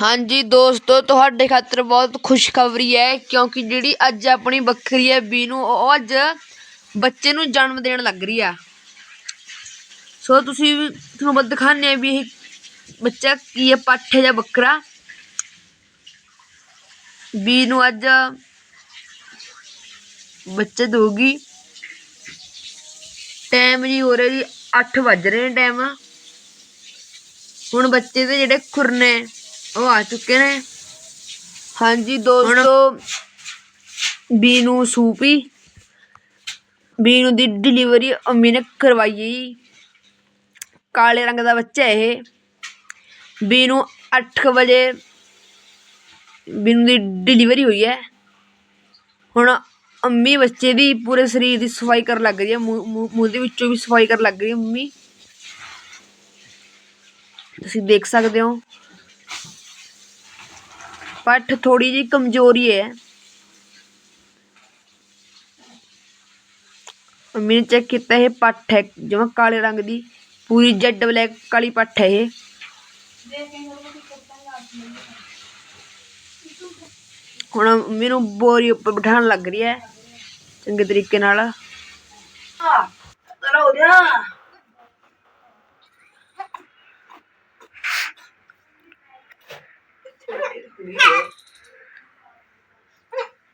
ਹਾਂਜੀ ਦੋਸਤੋ, ਤੁਹਾਡੇ ਖਾਤਰ ਬਹੁਤ ਖੁਸ਼ਖਬਰੀ ਹੈ ਕਿਉਂਕਿ ਜਿਹੜੀ ਅੱਜ ਆਪਣੀ ਬੱਕਰੀ ਹੈ ਬੀਨੂ, ਉਹ ਅੱਜ ਬੱਚੇ ਨੂੰ ਜਨਮ ਦੇਣ ਲੱਗ ਰਹੀ ਆ। ਸੋ ਤੁਸੀਂ ਤੁਹਾਨੂੰ ਬਦ ਦਿਖਾਣੇ ਆ ਵੀ ਇਹ ਬੱਚਾ ਕੀ ਹੈ, ਪੱਠ ਹੈ ਜਾਂ ਬੱਕਰਾ। ਬੀਨੂ ਅੱਜ ਬੱਚੇ ਦਊਗੀ। ਟਾਈਮ ਜੀ ਹੋ ਰਿਹਾ ਜੀ 8 ਵੱਜ ਰਹੇ ਨੇ ਟਾਈਮ ਹੁਣ ਬੱਚੇ ਦੇ ਜਿਹੜੇ ਖੁਰਨੇ ਉਹ ਆ ਚੁੱਕੇ ਨੇ। ਹਾਂਜੀ ਦੋਸਤੋ ਬੀਨੂ ਸੂਪੀ। ਬੀਨੂ ਦੀ ਡਿਲੀਵਰੀ ਅੰਮੀ ਨੇ ਕਰਵਾਈ ਹੈ ਜੀ। ਕਾਲੇ ਰੰਗ ਦਾ ਬੱਚਾ ਇਹ। ਬੀਨੂ 8 ਵਜੇ ਬੀਨੂ ਦੀ ਡਿਲੀਵਰੀ ਹੋਈ ਹੈ। ਹੁਣ ਅੰਮੀ ਬੱਚੇ ਦੀ ਪੂਰੇ ਸਰੀਰ ਦੀ ਸਫ਼ਾਈ ਕਰਨ ਲੱਗ ਰਹੀ ਹੈ। ਮੂੰਹ ਦੇ ਵਿੱਚੋਂ ਵੀ ਸਫ਼ਾਈ ਕਰਨ ਲੱਗ ਰਹੀ ਹੈ ਮੰਮੀ ਤੁਸੀਂ ਦੇਖ ਸਕਦੇ ਹੋ। ਪੱਠ ਥੋੜੀ ਜਿਹੀ ਕਮਜ਼ੋਰੀ ਹੈ। ਮੰਮੀ ਨੇ ਚੈੱਕ ਕੀਤਾ, ਇਹ ਪੱਠ ਹੈ, ਜਿਵੇਂ ਕਾਲੇ ਰੰਗ ਦੀ ਪੂਰੀ ਜੈਡ ਬਲੈਕ ਕਾਲੀ ਪੱਠ ਹੈ ਇਹ। ਹੁਣ ਮੰਮੀ ਨੂੰ ਬੋਰੀ ਉੱਪਰ ਬਿਠਾਉਣ ਲੱਗ ਰਹੀ ਹੈ ਚੰਗੇ ਤਰੀਕੇ ਨਾਲ ਹੋ ਗਿਆ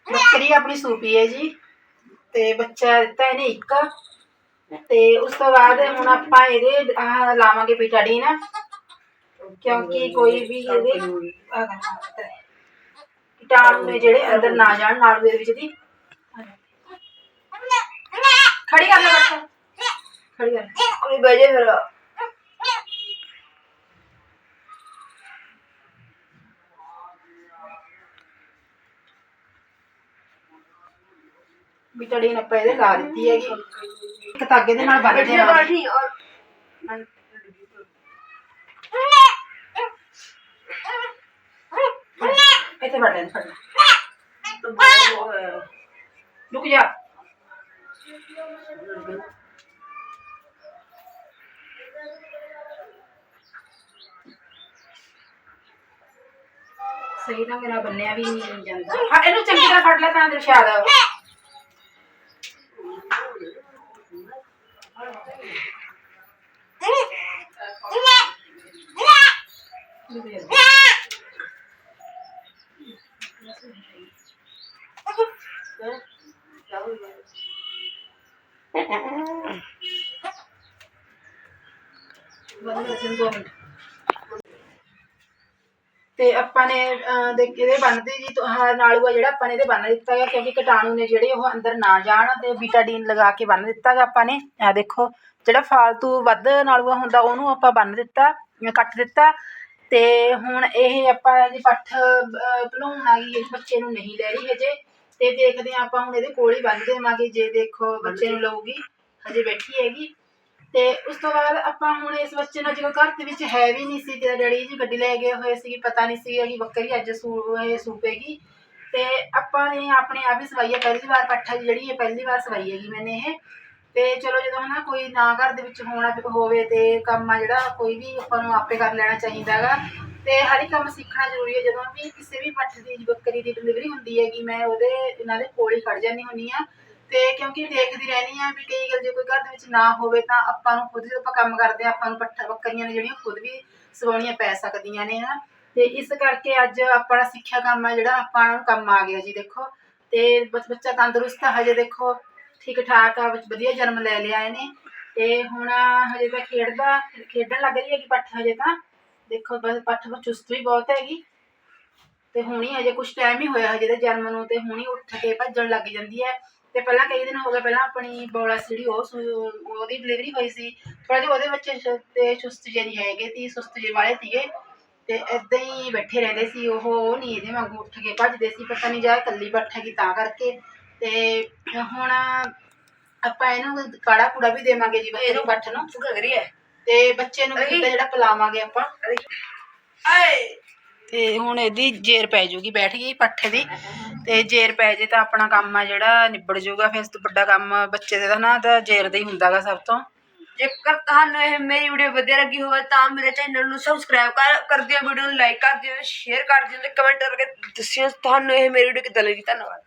ਬੱਕਰੀ ਆਪਣੀ ਸੂਪੀ ਹੈ ਜੀ ਤੇ ਬੱਚਾ ਦਿੱਤਾ ਇਹਨੇ ਇੱਕ ਤੇ ਉਸ ਤੋਂ ਬਾਅਦ ਹੁਣ ਆਪਾਂ ਇਹਦੇ ਆਹ ਲਾਵਾਂਗੇ ਬੀਟਾਡੀਨ ਕਿਉਂਕਿ ਕੋਈ ਵੀ ਇਹਦੇ ਕੀਟਾਣੂ ਨੇ ਜਿਹੜੇ ਅੰਦਰ ਨਾ ਜਾਣ ਨਾਲ ਦੇ ਵਿੱਚ ਦੀ। ਖੜੀ ਕਰ ਲੈ ਬੱਚਾ। ਖੜੀ ਕਰ। ਕੋਈ ਬਜੇ ਫਿਰ। ਆਪਾਂ ਇਹਦੇ ਲਾ ਦਿੱਤੀ ਹੈਗੀ। ਇੱਕ ਧਾਗੇ ਦੇ ਨਾਲ ਬੰਨ ਦੇਣਾ। ਇੱਥੇ ਵੱਢ ਲੈਣ ਫੜ ਲੈ ਰੁਕ ਜਾ। ਸਹੀ ਢੰਗ ਨਾਲ ਬੰਨਿਆ ਵੀ ਨਹੀਂ ਜਾਂਦਾ। ਹਾਂ ਇਹਨੂੰ ਚੰਗੀ ਤਰ੍ਹਾਂ ਫੜ ਲੈ ਤਾਂ ਦਿਰਸ਼ਾਦ ਤੇ ਆਪਾਂ ਨੇ ਦੇਖ ਇਹਦੇ ਬੰਨਦੇ ਜੀ, ਤੋਂ ਆਹ ਨਾਲੂਆ ਜਿਹੜਾ ਆਪਾਂ ਨੇ ਇਹਦੇ ਬੰਨ ਦਿੱਤਾ ਹੈ ਕਿਉਂਕਿ ਕੀਟਾਣੂ ਨੇ ਜਿਹੜੇ ਉਹ ਅੰਦਰ ਨਾ ਜਾਣ ਤੇ ਬੀਟਾਡੀਨ ਲਗਾ ਕੇ ਬੰਨ ਦਿੱਤਾ ਗਾ ਆਪਾਂ ਨੇ। ਆ ਦੇਖੋ, ਜਿਹੜਾ ਫਾਲਤੂ ਵੱਧ ਨਾਲੂਆ ਹੁੰਦਾ, ਉਹਨੂੰ ਆਪਾਂ ਬੰਨ ਦਿੱਤਾ ਕੱਟ ਦਿੱਤਾ। ਤੇ ਹੁਣ ਇਹ ਆਪਾਂ ਜੀ ਪੱਠ ਭਲਾਉਣ ਆ ਗਈ ਇਸ ਬੱਚੇ ਨੂੰ ਨਹੀਂ ਲੈ ਰਹੀ ਹਜੇ। ਤੇ ਦੇਖਦੇ ਹਾਂ ਆਪਾਂ ਹੁਣ ਇਹਦੇ ਕੋਲ ਹੀ ਬੰਨ ਦੇਵਾਂਗੇ, ਜੇ ਦੇਖੋ ਬੱਚੇ ਨੂੰ ਲਊਗੀ, ਹਜੇ ਬੈਠੀ ਹੈਗੀ। ਤੇ ਉਸ ਤੋਂ ਬਾਅਦ ਆਪਾਂ ਹੁਣ ਇਸ ਬੱਚੇ ਨਾਲ ਜਦੋਂ ਘਰ ਦੇ ਵਿੱਚ ਹੈ ਵੀ ਨਹੀਂ ਸੀ, ਤੇ ਡੈਡੀ ਜੀ ਗੱਡੀ ਲੈ ਗਏ ਹੋਏ ਸੀ ਪਤਾ ਨਹੀਂ ਸੀ ਕਿ ਬੱਕਰੀ ਅੱਜ ਸੂ, ਇਹ ਸੂਪੇਗੀ। ਤੇ ਆਪਾਂ ਨੇ ਆਪਣੇ ਆਪ ਹੀ ਸਵਾਈ ਹੈ, ਪਹਿਲੀ ਵਾਰ ਪੱਠਾ ਜਿਹੜੀ ਹੈ, ਪਹਿਲੀ ਵਾਰ ਸਵਾਈ ਹੈਗੀ ਮੈਨੇ ਇਹ। ਤੇ ਚਲੋ ਜਦੋਂ ਹਨਾ ਕੋਈ ਨਾ ਘਰ ਦੇ ਵਿੱਚ ਹੋਣਾ ਹੋਵੇ ਤੇ ਕੰਮ ਆ ਜਿਹੜਾ, ਕੋਈ ਵੀ ਆਪਾਂ ਨੂੰ ਆਪੇ ਕਰ ਲੈਣਾ ਚਾਹੀਦਾ ਹੈਗਾ। ਤੇ ਹਰ ਇੱਕ ਕੰਮ ਸਿੱਖਣਾ ਜ਼ਰੂਰੀ ਹੈ। ਜਦੋਂ ਵੀ ਕਿਸੇ ਵੀ ਪੱਠ ਦੀ, ਬੱਕਰੀ ਦੀ ਡਿਲੀਵਰੀ ਹੁੰਦੀ ਹੈਗੀ, ਮੈਂ ਉਹਦੇ ਇਹਨਾਂ ਦੇ ਕੋਲ ਹੀ ਖੜ ਜਾਂਦੀ ਹੁੰਦੀ ਆ ਤੇ ਕਿਉਂਕਿ ਦੇਖਦੀ ਰਹਿੰਦੀ ਆ ਵੀ ਕਈ ਗੱਲ ਜੇ ਕੋਈ ਘਰ ਦੇ ਵਿੱਚ ਨਾ ਹੋਵੇ ਤਾਂ ਆਪਾਂ ਨੂੰ ਖੁਦ ਜਦੋਂ ਆਪਾਂ ਕੰਮ ਕਰਦੇ ਆ ਆਪਾਂ ਨੂੰ ਪੱਠਾ ਬੱਕਰੀਆਂ ਨੇ ਜਿਹੜੀਆਂ ਖੁਦ ਵੀ ਸਵਾਉਣੀਆਂ ਪੈ ਸਕਦੀਆਂ ਨੇ ਹਨਾ। ਤੇ ਇਸ ਕਰਕੇ ਅੱਜ ਆਪਣਾ ਸਿੱਖਿਆ ਕੰਮ ਆ ਜਿਹੜਾ, ਆਪਾਂ ਨੂੰ ਕੰਮ ਆ ਗਿਆ ਜੀ, ਦੇਖੋ। ਤੇ ਬਸ ਬੱਚਾ ਤੰਦਰੁਸਤ ਹਜੇ, ਦੇਖੋ। ਠੀਕ ਠਾਕ ਆ, ਵਿੱਚ ਵਧੀਆ ਜਨਮ ਲੈ ਲਿਆ ਇਹਨੇ। ਤੇ ਹੁਣ ਹਜੇ ਤਾਂ ਖੇਡਦਾ, ਖੇਡਣ ਲੱਗ ਰਹੀ ਹੈਗੀ ਪੱਠ ਹਜੇ ਤਾਂ। ਦੇਖੋ, ਬਸ ਪੱਠ ਵਿੱਚ ਚੁਸਤ ਵੀ ਬਹੁਤ ਹੈਗੀ। ਤੇ ਹੁਣੀ ਹਜੇ ਕੁਝ ਟਾਈਮ ਹੀ ਹੋਇਆ ਹਜੇ ਤੇ ਜਨਮ ਨੂੰ ਤੇ ਹੁਣੀ ਉੱਠ ਕੇ ਭੱਜਣ ਲੱਗ ਜਾਂਦੀ ਹੈ। ਤੇ ਪਹਿਲਾਂ ਕਈ ਦਿਨ ਹੋ ਗਏ, ਪਹਿਲਾਂ ਆਪਣੀ ਬੋਲਾ ਜਿਹੜੀ ਉਹ ਸੂ- ਉਹਦੀ ਡਿਲੀਵਰੀ ਹੋਈ ਸੀ। ਥੋੜਾ ਜਿਹਾ ਉਹਦੇ ਬੱਚੇ ਤੇ ਚੁਸਤ ਜਿਹੇ ਨਹੀਂ ਹੈਗੇ ਤੀ ਸੁਸਤ ਜਿਹੇ ਵਾਲੇ ਸੀਗੇ। ਤੇ ਏਦਾਂ ਹੀ ਬੈਠੇ ਰਹਿੰਦੇ ਸੀ, ਉਹ ਉਹ ਨਹੀਂ ਇਹਦੇ ਵਾਂਗੂ ਉੱਠ ਕੇ ਭੱਜਦੇ ਸੀ। ਪਤਾ ਨਹੀਂ ਜਾਂ ਇਕੱਲੀ ਬੱਠ ਹੈਗੀ ਤਾਂ ਕਰਕੇ। ਤੇ ਹੁਣ ਆਪਾਂ ਇਹਨੂੰ ਕਾੜਾ ਕੂੜਾ ਵੀ ਦੇਵਾਂਗੇ ਜੀ ਬੱਚੇ ਨੂੰ। ਬੱਠ ਨੂੰ ਰਹੀ ਹੈ ਤੇ ਬੱਚੇ ਨੂੰ ਵੀ ਜਿਹੜਾ ਪਿਲਾਵਾਂਗੇ ਆਪਾਂ। ਆਏ। ਤੇ ਹੁਣ ਇਹਦੀ ਜੇਰ ਪੈ ਜੂਗੀ ਬੈਠ ਗਈ ਪੱਠੇ ਦੀ। ਤੇ ਜੇਰ ਪੈ ਜੇ ਤਾਂ ਆਪਣਾ ਕੰਮ ਆ ਜਿਹੜਾ ਨਿਬੜ ਜਾਊਗਾ ਫਿਰ ਇਸ ਤੋਂ ਵੱਡਾ ਕੰਮ ਬੱਚੇ ਦੇ ਦਾ ਨਾ ਤਾਂ ਜੇਰ ਦਾ ਹੀ ਹੁੰਦਾਗਾ ਸਭ ਤੋਂ। ਜੇਕਰ ਤੁਹਾਨੂੰ ਇਹ ਮੇਰੀ ਵੀਡੀਓ ਵਧੀਆ ਲੱਗੀ ਹੋਵੇ ਤਾਂ ਮੇਰੇ ਚੈਨਲ ਨੂੰ ਸਬਸਕ੍ਰਾਈਬ ਕਰ ਕਰ ਦਿਓ ਵੀਡੀਓ ਨੂੰ ਲਾਈਕ ਕਰ ਦਿਓ ਸ਼ੇਅਰ ਕਰ ਦਿਓ ਤੇ ਕਮੈਂਟ ਕਰਕੇ ਦੱਸਿਓ ਤੁਹਾਨੂੰ ਇਹ ਮੇਰੀ ਵੀਡੀਓ ਕਿੱਦਾਂ ਲੱਗੀ। ਧੰਨਵਾਦ।